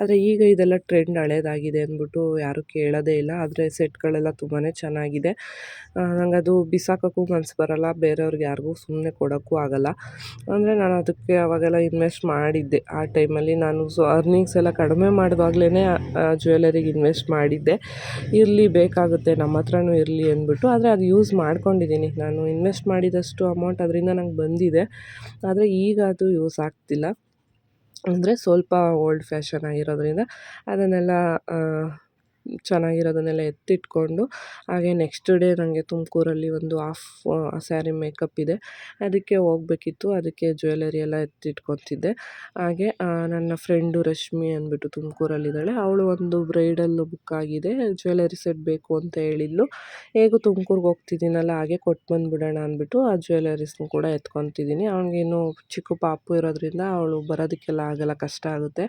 Speaker 1: ಆದರೆ ಈಗ ಇದೆಲ್ಲ ಟ್ರೆಂಡ್ ಹಳೇದಾಗಿದೆ ಅಂದ್ಬಿಟ್ಟು ಯಾರೂ ಕೇಳೋದೇ ಇಲ್ಲ. ಆದರೆ ಸೆಟ್ಗಳೆಲ್ಲ ತುಂಬಾ ಚೆನ್ನಾಗಿದೆ. ನಂಗೆ ಅದು ಬಿಸಾಕೋಕ್ಕೂ ಮನಸ್ಸು ಬರಲ್ಲ, ಬೇರೆಯವ್ರಿಗೆ ಯಾರಿಗೂ ಸುಮ್ಮನೆ ಕೊಡೋಕ್ಕೂ ಆಗೋಲ್ಲ. ಅಂದರೆ ನಾನು ಅದಕ್ಕೆ ಅವಾಗೆಲ್ಲ ಇನ್ವೆಸ್ಟ್ ಮಾಡಿದ್ದೆ. ಆ ಟೈಮಲ್ಲಿ ನಾನು ಸೊ, ಅರ್ನಿಂಗ್ಸ್ ಎಲ್ಲ ಕಡಿಮೆ ಮಾಡಿದಾಗ್ಲೇ ಜ್ಯುವೆಲರಿಗೆ ಇನ್ವೆಸ್ಟ್ ಮಾಡಿದ್ದೆ. ಇರಲಿ, ಬೇಕಾಗುತ್ತೆ, ನಮ್ಮ ಹತ್ರನೂ ಇರಲಿ ಅಂದ್ಬಿಟ್ಟು. ಆದರೆ ಅದು ಯೂಸ್ ಮಾಡ್ಕೊಂಡಿದ್ದೀನಿ. ನಾನು ಇನ್ವೆಸ್ಟ್ ಮಾಡಿದಷ್ಟು ಅಮೌಂಟ್, ಅದರಿಂದ ನಂಗೆ ಬಂದಿದೆ. ಆದರೆ ಈಗ ಅದು ಯೂಸ್ ಆಗ್ತಿಲ್ಲ. ಅಂದರೆ ಸ್ವಲ್ಪ ಓಲ್ಡ್ ಫ್ಯಾಷನ್ ಆಗಿರೋದ್ರಿಂದ ಅದನ್ನೆಲ್ಲ ಚೆನ್ನಾಗಿರೋದನ್ನೆಲ್ಲ ಎತ್ತಿಟ್ಕೊಂಡು, ಹಾಗೆ ನೆಕ್ಸ್ಟ್ ಡೇ ನನಗೆ ತುಮಕೂರಲ್ಲಿ ಒಂದು ಆಫ್ ಸ್ಯಾರಿ ಮೇಕಪ್ ಇದೆ. ಅದಕ್ಕೆ ಹೋಗ್ಬೇಕಿತ್ತು. ಅದಕ್ಕೆ ಜ್ಯುವೆಲರಿ ಎಲ್ಲ ಎತ್ತಿಟ್ಕೊತಿದ್ದೆ. ಹಾಗೆ ನನ್ನ ಫ್ರೆಂಡು ರಶ್ಮಿ ಅಂದ್ಬಿಟ್ಟು ತುಮಕೂರಲ್ಲಿದ್ದಾಳೆ. ಅವಳು ಒಂದು ಬ್ರೈಡಲ್ಲು ಬುಕ್ ಆಗಿದೆ. ಜ್ಯುವೆಲರಿ ಸೆಟ್ ಬೇಕು ಅಂತ ಹೇಳಿದ್ಲು. ಹೇಗೂ ತುಮಕೂರಿಗೆ ಹೋಗ್ತಿದ್ದೀನಲ್ಲ, ಹಾಗೆ ಕೊಟ್ಟು ಬಂದುಬಿಡೋಣ ಅಂದ್ಬಿಟ್ಟು ಆ ಜ್ಯುವೆಲರೀಸ್ನ ಕೂಡ ಎತ್ಕೊತಿದ್ದೀನಿ. ಅವ್ನಿಗೇನು ಚಿಕ್ಕ ಪಾಪು ಇರೋದ್ರಿಂದ ಅವಳು ಬರೋದಕ್ಕೆಲ್ಲ ಆಗೋಲ್ಲ, ಕಷ್ಟ ಆಗುತ್ತೆ.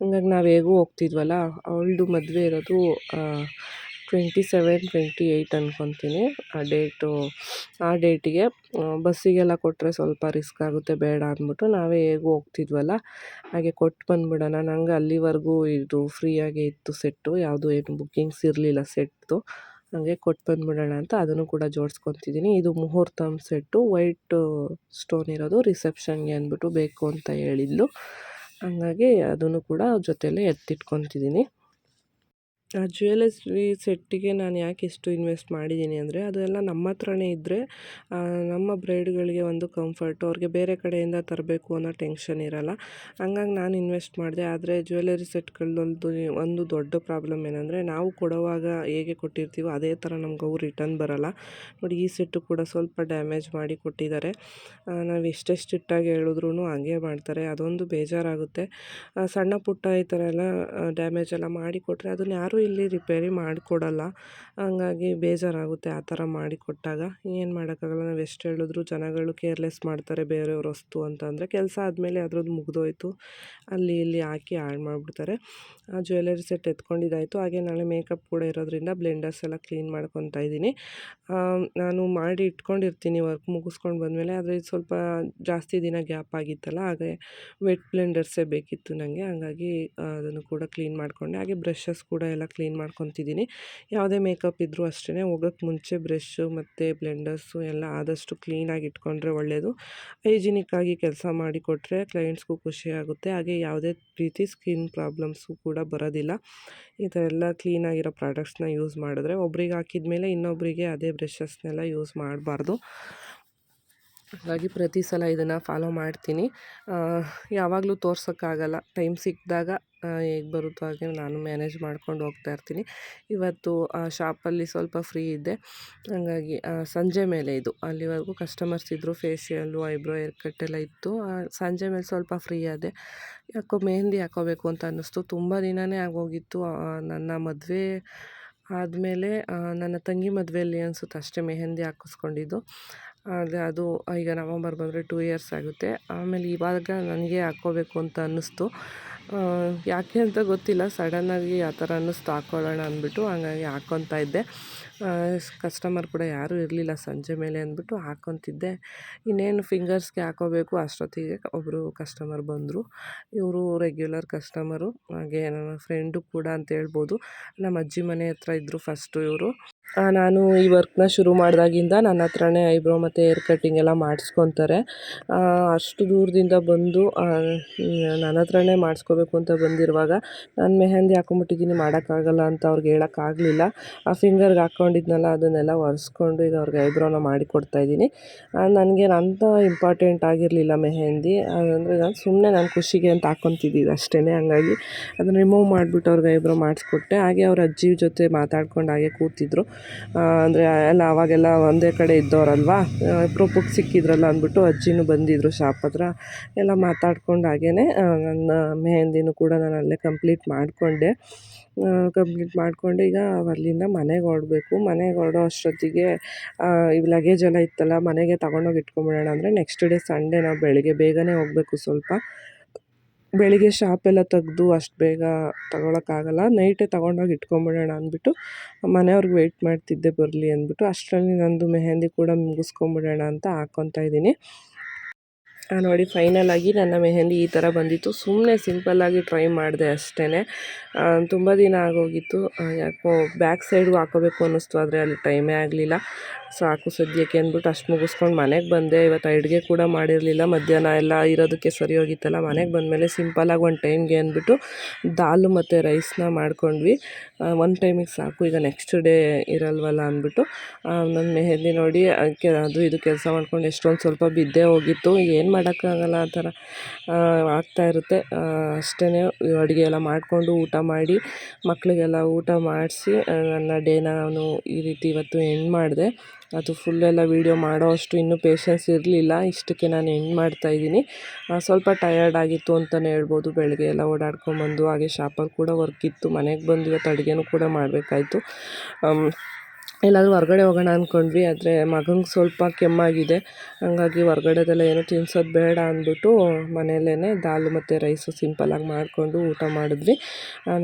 Speaker 1: ಹಂಗಾಗಿ ನಾವು ಹೇಗೂ ಹೋಗ್ತಿದ್ವಲ್ಲ, ಅವಳದು ಮದುವೆ ಇರೋದು ಟ್ವೆಂಟಿ ಸೆವೆನ್ ಟ್ವೆಂಟಿ ಏಯ್ಟ್ ಅಂದ್ಕೊತೀನಿ ಆ ಡೇಟು, ಆ ಡೇಟಿಗೆ ಬಸ್ಸಿಗೆಲ್ಲ ಕೊಟ್ಟರೆ ಸ್ವಲ್ಪ ರಿಸ್ಕ್ ಆಗುತ್ತೆ, ಬೇಡ ಅಂದ್ಬಿಟ್ಟು ನಾವೇ ಹೇಗೂ ಹೋಗ್ತಿದ್ವಲ್ಲ. ಹಾಗೆ ಕೊಟ್ಟು ಬಂದ್ಬಿಡೋಣ. ನಂಗೆ ಅಲ್ಲಿವರೆಗೂ ಇದು ಫ್ರೀಯಾಗೇ ಇತ್ತು ಸೆಟ್ಟು. ಯಾವುದು ಏನು ಬುಕ್ಕಿಂಗ್ಸ್ ಇರಲಿಲ್ಲ ಸೆಟ್ದು. ಹಾಗೆ ಕೊಟ್ಟು ಬಂದ್ಬಿಡೋಣ ಅಂತ ಅದನ್ನು ಕೂಡ ಜೋಡಿಸ್ಕೊತಿದ್ದೀನಿ. ಇದು ಮುಹೂರ್ತಮ್ ಸೆಟ್ಟು. ವೈಟ್ ಸ್ಟೋನ್ ಇರೋದು ರಿಸೆಪ್ಷನ್ಗೆ ಅಂದ್ಬಿಟ್ಟು ಬೇಕು ಅಂತ ಹೇಳಿದ್ಲು. ಹಂಗಾಗಿ ಅದನ್ನು ಕೂಡ ಜೊತೆಯಲ್ಲೇ ಎತ್ತಿಟ್ಕೊತಿದ್ದೀನಿ ಆ ಜ್ಯುವೆಲರಿ ಸೆಟ್ಟಿಗೆ ನಾನು ಯಾಕೆ ಇಷ್ಟು ಇನ್ವೆಸ್ಟ್ ಮಾಡಿದ್ದೀನಿ ಅಂದರೆ ಅದೆಲ್ಲ ನಮ್ಮ ಹತ್ರನೇ ಇದ್ದರೆ ನಮ್ಮ ಬ್ರೈಡ್ಗಳಿಗೆ ಒಂದು ಕಂಫರ್ಟು, ಅವ್ರಿಗೆ ಬೇರೆ ಕಡೆಯಿಂದ ತರಬೇಕು ಅನ್ನೋ ಟೆನ್ಷನ್ ಇರಲ್ಲ. ಹಂಗಾಗಿ ನಾನು ಇನ್ವೆಸ್ಟ್ ಮಾಡಿದೆ. ಆದರೆ ಜ್ಯುವೆಲರಿ ಸೆಟ್ಗಳದ್ದು ಒಂದು ದೊಡ್ಡ ಪ್ರಾಬ್ಲಮ್ ಏನಂದರೆ, ನಾವು ಕೊಡುವಾಗ ಹೇಗೆ ಕೊಟ್ಟಿರ್ತೀವೋ ಅದೇ ಥರ ನಮ್ಗೆ ಅವು ರಿಟರ್ನ್ ಬರೋಲ್ಲ. ನೋಡಿ, ಈ ಸೆಟ್ಟು ಕೂಡ ಸ್ವಲ್ಪ ಡ್ಯಾಮೇಜ್ ಮಾಡಿ ಕೊಟ್ಟಿದ್ದಾರೆ. ನಾವು ಎಷ್ಟೇ ಸ್ಟ್ರಿಕ್ಟಾಗಿ ಹೇಳಿದ್ರೂ ಹಾಗೆ ಮಾಡ್ತಾರೆ. ಅದೊಂದು ಬೇಜಾರಾಗುತ್ತೆ. ಸಣ್ಣ ಪುಟ್ಟ ಈ ಥರ ಎಲ್ಲ ಡ್ಯಾಮೇಜ್ ಎಲ್ಲ ಮಾಡಿ ಕೊಟ್ಟರೆ ಅದನ್ನ ಯಾರೂ ಇಲ್ಲಿ ರಿಪೇರಿ ಮಾಡಿಕೊಡಲ್ಲ. ಹಂಗಾಗಿ ಬೇಜಾರಾಗುತ್ತೆ ಆ ಥರ ಮಾಡಿಕೊಟ್ಟಾಗ. ಏನು ಮಾಡೋಕ್ಕಾಗಲ್ಲ, ನಾವು ಎಷ್ಟು ಹೇಳಿದ್ರು ಜನಗಳು ಕೇರ್ಲೆಸ್ ಮಾಡ್ತಾರೆ ಬೇರೆಯವ್ರ ವಸ್ತು ಅಂತಂದರೆ ಕೆಲಸ ಆದಮೇಲೆ ಅದ್ರದ್ದು ಮುಗಿದೋಯ್ತು. ಅಲ್ಲಿ ಇಲ್ಲಿ ಹಾಕಿ ಹಾಳು ಮಾಡಿಬಿಡ್ತಾರೆ. ಆ ಜ್ಯುವೆಲರಿ ಸೆಟ್ ಎತ್ಕೊಂಡಿದ್ದಾಯಿತು. ಹಾಗೆ ನಾಳೆ ಮೇಕಪ್ ಕೂಡ ಇರೋದ್ರಿಂದ ಬ್ಲೆಂಡರ್ಸ್ ಎಲ್ಲ ಕ್ಲೀನ್ ಮಾಡ್ಕೊತಾ ಇದ್ದೀನಿ. ನಾನು ಮಾಡಿ ಇಟ್ಕೊಂಡಿರ್ತೀನಿ ವರ್ಕ್ ಮುಗಿಸ್ಕೊಂಡು ಬಂದಮೇಲೆ, ಆದರೆ ಇದು ಸ್ವಲ್ಪ ಜಾಸ್ತಿ ದಿನ ಗ್ಯಾಪ್ ಆಗಿತ್ತಲ್ಲ, ಹಾಗೆ ವೆಟ್ ಬ್ಲೆಂಡರ್ಸೇ ಬೇಕಿತ್ತು ನನಗೆ ಹಂಗಾಗಿ ಅದನ್ನು ಕೂಡ ಕ್ಲೀನ್ ಮಾಡಿಕೊಂಡೆ. ಹಾಗೆ ಬ್ರಷಸ್ ಕೂಡ ಎಲ್ಲ ಕ್ಲೀನ್ ಮಾಡ್ಕೊತಿದ್ದೀನಿ ಯಾವುದೇ ಮೇಕಪ್ ಇದ್ದರೂ ಅಷ್ಟೇ ಹೋಗೋಕ್ಕೆ ಮುಂಚೆ ಬ್ರಷ್ಷು ಮತ್ತು ಬ್ಲೆಂಡರ್ಸು ಎಲ್ಲ ಆದಷ್ಟು ಕ್ಲೀನಾಗಿ ಇಟ್ಕೊಂಡ್ರೆ ಒಳ್ಳೆಯದು ಹೈಜಿನಿಕ್ಕಾಗಿ ಕೆಲಸ ಮಾಡಿಕೊಟ್ರೆ ಕ್ಲೈಂಟ್ಸ್ಗೂ ಖುಷಿಯಾಗುತ್ತೆ ಹಾಗೆ ಯಾವುದೇ ರೀತಿ ಸ್ಕಿನ್ ಪ್ರಾಬ್ಲಮ್ಸು ಕೂಡ ಬರೋದಿಲ್ಲ. ಈ ಥರ ಎಲ್ಲ ಕ್ಲೀನಾಗಿರೋ ಪ್ರಾಡಕ್ಟ್ಸ್ನ ಯೂಸ್ ಮಾಡಿದ್ರೆ ಒಬ್ರಿಗೆ ಹಾಕಿದ ಮೇಲೆ ಇನ್ನೊಬ್ಬರಿಗೆ ಅದೇ ಬ್ರಷಸ್ನೆಲ್ಲ ಯೂಸ್ ಮಾಡಬಾರ್ದು. ಹಾಗಾಗಿ ಪ್ರತಿ ಸಲ ಇದನ್ನು ಫಾಲೋ ಮಾಡ್ತೀನಿ. ಯಾವಾಗಲೂ ತೋರ್ಸೋಕ್ಕಾಗಲ್ಲ. ಟೈಮ್ ಸಿಕ್ಕಿದಾಗ ಹೇಗೆ ಬರುತ್ತೋ ಹಾಗೆ ನಾನು ಮ್ಯಾನೇಜ್ ಮಾಡ್ಕೊಂಡು ಹೋಗ್ತಾ ಇರ್ತೀನಿ. ಇವತ್ತು, ಆ ಶಾಪಲ್ಲಿ ಸ್ವಲ್ಪ ಫ್ರೀ ಇದ್ದೆ. ಹಾಗಾಗಿ ಸಂಜೆ ಮೇಲೆ ಇದು. ಅಲ್ಲಿವರೆಗೂ ಕಸ್ಟಮರ್ಸ್ ಇದ್ದರು ಫೇಶಿಯಲ್ಲು ಐಬ್ರೋ ಹೇರ್ ಕಟ್ ಎಲ್ಲ ಇತ್ತು. ಸಂಜೆ ಮೇಲೆ ಸ್ವಲ್ಪ ಫ್ರೀ ಆದೆ. ಯಾಕೋ ಮೆಹಂದಿ ಹಾಕೋಬೇಕು ಅಂತ ಅನ್ನಿಸ್ತು. ತುಂಬ ದಿನವೇ ಆಗೋಗಿತ್ತು. ನನ್ನ ಮದುವೆ ಆದಮೇಲೆ ನನ್ನ ತಂಗಿ ಮದುವೆಯಲ್ಲಿ ಅನಿಸುತ್ತೆ ಅಷ್ಟೇ ಮೆಹಂದಿ ಹಾಕಿಸ್ಕೊಂಡಿದ್ದು. ಆದರೆ ಅದು ಈಗ ನವಂಬರ್ ಬಂದರೆ ಟೂ ಇಯರ್ಸ್ ಆಗುತ್ತೆ. ಆಮೇಲೆ ಇವಾಗ ನನಗೆ ಹಾಕ್ಕೋಬೇಕು ಅಂತ ಅನ್ನಿಸ್ತು. ಯಾಕೆ ಅಂತ ಗೊತ್ತಿಲ್ಲ. ಸಡನ್ನಾಗಿ ಆ ಥರ ಅನ್ನಿಸ್ತು. ಹಾಕ್ಕೊಳ್ಳೋಣ ಅಂದ್ಬಿಟ್ಟು ಹಂಗಾಗಿ ಹಾಕ್ಕೊತಾ ಇದ್ದೆ. ಕಸ್ಟಮರ್ ಕೂಡ ಯಾರೂ ಇರಲಿಲ್ಲ ಸಂಜೆ ಮೇಲೆ ಅಂದ್ಬಿಟ್ಟು ಹಾಕ್ಕೊತಿದ್ದೆ. ಇನ್ನೇನು ಫಿಂಗರ್ಸ್ಗೆ ಹಾಕೋಬೇಕು ಅಷ್ಟೊತ್ತಿಗೆ ಒಬ್ಬರು ಕಸ್ಟಮರ್ ಬಂದರು. ಇವರು ರೆಗ್ಯುಲರ್ ಕಸ್ಟಮರು ಹಾಗೆ ನನ್ನ ಫ್ರೆಂಡು ಕೂಡ ಅಂತ ಹೇಳ್ಬೋದು. ನಮ್ಮ ಅಜ್ಜಿ ಮನೆ ಹತ್ರ ಇದ್ದರು ಫಸ್ಟು ಇವರು. ನಾನು ಈ ವರ್ಕ್ನ ಶುರು ಮಾಡಿದಾಗಿಂದ ನನ್ನ ಹತ್ರನೇ ಐಬ್ರೋ ಮತ್ತು ಹೇರ್ ಕಟ್ಟಿಂಗ್ ಎಲ್ಲ ಮಾಡಿಸ್ಕೊತಾರೆ. ಅಷ್ಟು ದೂರದಿಂದ ಬಂದು ನನ್ನ ಹತ್ರನೇ ಮಾಡಿಸ್ಕೋಬೇಕು ಅಂತ ಬಂದಿರುವಾಗ ನಾನು ಮೆಹಂದಿ ಹಾಕೊಂಬಿಟ್ಟಿದ್ದೀನಿ ಮಾಡೋಕ್ಕಾಗಲ್ಲ ಅಂತ ಅವ್ರಿಗೆ ಹೇಳೋಕ್ಕಾಗಲಿಲ್ಲ. ಆ ಫಿಂಗರ್ಗೆ ಹಾಕ್ಕೊಂಡಿದ್ನಲ್ಲ ಅದನ್ನೆಲ್ಲ ಒರೆಸ್ಕೊಂಡು ಈಗ ಅವ್ರಿಗೆ ಐಬ್ರೋನ ಮಾಡಿಕೊಡ್ತಾಯಿದ್ದೀನಿ ನನಗೆ ಅಂಥ ಇಂಪಾರ್ಟೆಂಟ್ ಆಗಿರಲಿಲ್ಲ ಮೆಹಂದಿ. ಅಂದರೆ ನಾನು ಸುಮ್ಮನೆ ನಾನು ಖುಷಿಗೆ ಅಂತ ಹಾಕ್ಕೊತಿದ್ದಿದ್ದು ಅಷ್ಟೇ ಹಂಗಾಗಿ ಅದನ್ನು ರಿಮೂವ್ ಮಾಡಿಬಿಟ್ಟು ಅವ್ರಿಗೆ ಐಬ್ರೋ ಮಾಡಿಸ್ಕೊಟ್ಟೆ. ಹಾಗೆ ಅವ್ರ ಅಜ್ಜಿ ಜೊತೆ ಮಾತಾಡ್ಕೊಂಡು ಹಾಗೆ ಕೂತಿದ್ರು. ಅಂದರೆ ಎಲ್ಲ ಅವಾಗೆಲ್ಲ ಒಂದೇ ಕಡೆ ಇದ್ದವರಲ್ವಾ ಅಪ್ರೂಪಕ್ಕೆ ಸಿಕ್ಕಿದ್ರಲ್ಲ ಅಂದ್ಬಿಟ್ಟು ಅಜ್ಜಿನೂ ಬಂದಿದ್ದರು ಶಾಪ್ ಹತ್ರ. ಎಲ್ಲ ಮಾತಾಡ್ಕೊಂಡು ಹಾಗೇ ನನ್ನ ಮೆಹಂದಿನೂ ಕೂಡ ನಾನು ಅಲ್ಲೇ ಕಂಪ್ಲೀಟ್ ಮಾಡಿಕೊಂಡೆ. ಕಂಪ್ಲೀಟ್ ಮಾಡಿಕೊಂಡು. ಈಗ ಅಲ್ಲಿಂದ ಮನೆಗೆ ಹೊರಡಬೇಕು. ಮನೆಗೆ ಹೊರಡೋ ಅಷ್ಟೊತ್ತಿಗೆ ಈ ಲಗೇಜ್ ಎಲ್ಲ ಇತ್ತಲ್ಲ, ಮನೆಗೆ ತಗೊಂಡೋಗಿ ಇಟ್ಕೊಂಬಿಡೋಣ ಅಂದರೆ ನೆಕ್ಸ್ಟ್ ಡೇ ಸಂಡೇ ನಾವು ಬೆಳಗ್ಗೆ ಬೇಗನೆ ಹೋಗಬೇಕು ಸ್ವಲ್ಪ. ಬೆಳಿಗ್ಗೆ ಶಾಪೆಲ್ಲ ತೆಗೆದು ಅಷ್ಟು ಬೇಗ ತಗೊಳಕ್ಕಾಗಲ್ಲ ನೈಟೇ ತಗೊಂಡೋಗಿ ಇಟ್ಕೊಂಬಿಡೋಣ ಅಂದ್ಬಿಟ್ಟು, ಮನೆಯವ್ರಿಗೆ ವೆಯ್ಟ್ ಮಾಡ್ತಿದ್ದೆ ಬರಲಿ ಅಂದ್ಬಿಟ್ಟು, ಅಷ್ಟರಲ್ಲಿ ನಂದು ಮೆಹೆಂದಿ ಕೂಡ ಮುಗಿಸ್ಕೊಂಬಿಡೋಣ ಅಂತ ಹಾಕ್ಕೊತಾ ಇದ್ದೀನಿ. ನೋಡಿ ಫೈನಲ್ ಆಗಿ ನನ್ನ ಮೆಹೆಂದಿ ಈ ಥರ ಬಂದಿತ್ತು. ಸುಮ್ಮನೆ ಸಿಂಪಲ್ಲಾಗಿ ಟ್ರೈ ಮಾಡಿದೆ ಅಷ್ಟೇ ತುಂಬ ದಿನ ಆಗೋಗಿತ್ತು. ಯಾಕೋ ಬ್ಯಾಕ್ ಸೈಡ್ಗೂ ಹಾಕೋಬೇಕು ಅನ್ನಿಸ್ತು, ಆದರೆ ಅಲ್ಲಿ ಟೈಮೇ ಆಗಲಿಲ್ಲ. ಸಾಕು ಸದ್ಯಕ್ಕೆ ಅಂದ್ಬಿಟ್ಟು ಅಷ್ಟು ಮುಗಿಸ್ಕೊಂಡು ಮನೆಗೆ ಬಂದೆ. ಇವತ್ತು ಅಡುಗೆ ಕೂಡ ಮಾಡಿರಲಿಲ್ಲ. ಮಧ್ಯಾಹ್ನ ಎಲ್ಲ ಇರೋದಕ್ಕೆ ಸರಿ ಹೋಗಿತ್ತಲ್ಲ ಮನೆಗೆ ಬಂದಮೇಲೆ ಸಿಂಪಲಾಗಿ ಒಂದು ಟೈಮ್ಗೆ ಅಂದ್ಬಿಟ್ಟು ದಾಲು ಮತ್ತು ರೈಸ್ನ ಮಾಡ್ಕೊಂಡ್ವಿ. ಒಂದು ಟೈಮಿಗೆ ಸಾಕು. ಈಗ ನೆಕ್ಸ್ಟ್ ಡೇ ಇರಲ್ವಲ್ಲ ಅಂದ್ಬಿಟ್ಟು. ನನ್ನ ಮೆಹೆಂದಿ ನೋಡಿ ಅದಕ್ಕೆ ಅದು ಇದು ಕೆಲಸ ಮಾಡ್ಕೊಂಡು ಎಷ್ಟೊಂದು ಸ್ವಲ್ಪ ಬಿದ್ದೇ ಹೋಗಿತ್ತು. ಏನು ಮಾಡೋಕ್ಕಾಗಲ್ಲ ಆ ಥರ. ಆಗ್ತಾ ಇರುತ್ತೆ. ಅಷ್ಟೇ ಅಡುಗೆ ಎಲ್ಲ ಮಾಡಿಕೊಂಡು ಊಟ ಮಾಡಿ ಮಕ್ಕಳಿಗೆಲ್ಲ ಊಟ ಮಾಡಿಸಿ ನನ್ನ ಡೇ ನಾನು ಈ ರೀತಿ ಇವತ್ತು ಎಂಡ್ ಮಾಡಿದೆ. ಅದು ಫುಲ್ಲೆಲ್ಲ ವೀಡಿಯೋ ಮಾಡೋ ಅಷ್ಟು ಇನ್ನೂ ಪೇಷನ್ಸ್ ಇರಲಿಲ್ಲ. ಇಷ್ಟಕ್ಕೆ ನಾನು ಎಂಡ್ ಮಾಡ್ತಾಯಿದ್ದೀನಿ ಸ್ವಲ್ಪ ಟಯರ್ಡ್ ಆಗಿತ್ತು ಅಂತಲೇ ಹೇಳ್ಬೋದು. ಬೆಳಗ್ಗೆ ಎಲ್ಲ ಓಡಾಡ್ಕೊಂಬಂದು ಹಾಗೆ ಶಾಪಲ್ಲಿ ಕೂಡ ವರ್ಕ್ ಇತ್ತು. ಮನೆಗೆ ಬಂದು ಇವತ್ತು ಅಡುಗೆನೂ ಕೂಡ ಮಾಡಬೇಕಾಯ್ತು. ಎಲ್ಲಾದರೂ ಹೊರ್ಗಡೆ ಹೋಗೋಣ ಅಂದ್ಕೊಂಡ್ವಿ ಆದರೆ ಮಗಂಗೆ ಸ್ವಲ್ಪ ಕೆಮ್ಮಾಗಿದೆ. ಹಾಗಾಗಿ ಹೊರ್ಗಡೆದೆಲ್ಲ ಏನೂ ತಿನ್ಸೋದು ಬೇಡ ಅಂದ್ಬಿಟ್ಟು ಮನೆಯಲ್ಲೇ ದಾಲು ಮತ್ತು ರೈಸು ಸಿಂಪಲ್ಲಾಗಿ ಮಾಡಿಕೊಂಡು ಊಟ ಮಾಡಿದ್ವಿ.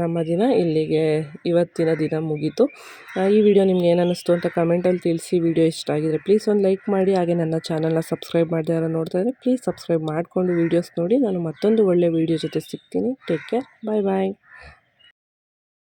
Speaker 1: ನಮ್ಮ ದಿನ ಇಲ್ಲಿಗೆ ಇವತ್ತಿನ ದಿನ ಮುಗೀತು. ಈ ವಿಡಿಯೋ ನಿಮ್ಗೆ ಏನು ಅನ್ನಿಸ್ತು ಅಂತ ಕಮೆಂಟಲ್ಲಿ ತಿಳಿಸಿ. ವಿಡಿಯೋ ಇಷ್ಟ ಆಗಿದ್ರೆ ಪ್ಲೀಸ್ ಒಂದು ಲೈಕ್ ಮಾಡಿ, ಹಾಗೆ ನನ್ನ ಚಾನಲ್ನ ಸಬ್ಸ್ಕ್ರೈಬ್ ಮಾಡಿದೆ ನೋಡ್ತಾ ಇದ್ದರೆ ಪ್ಲೀಸ್ ಸಬ್ಸ್ಕ್ರೈಬ್ ಮಾಡಿಕೊಂಡು ವೀಡಿಯೋಸ್ ನೋಡಿ. ನಾನು ಮತ್ತೊಂದು ಒಳ್ಳೆ ವೀಡಿಯೋ ಜೊತೆ ಸಿಗ್ತೀನಿ. ಟೇಕ್ ಕೇರ್ ಬಾಯ್ ಬಾಯ್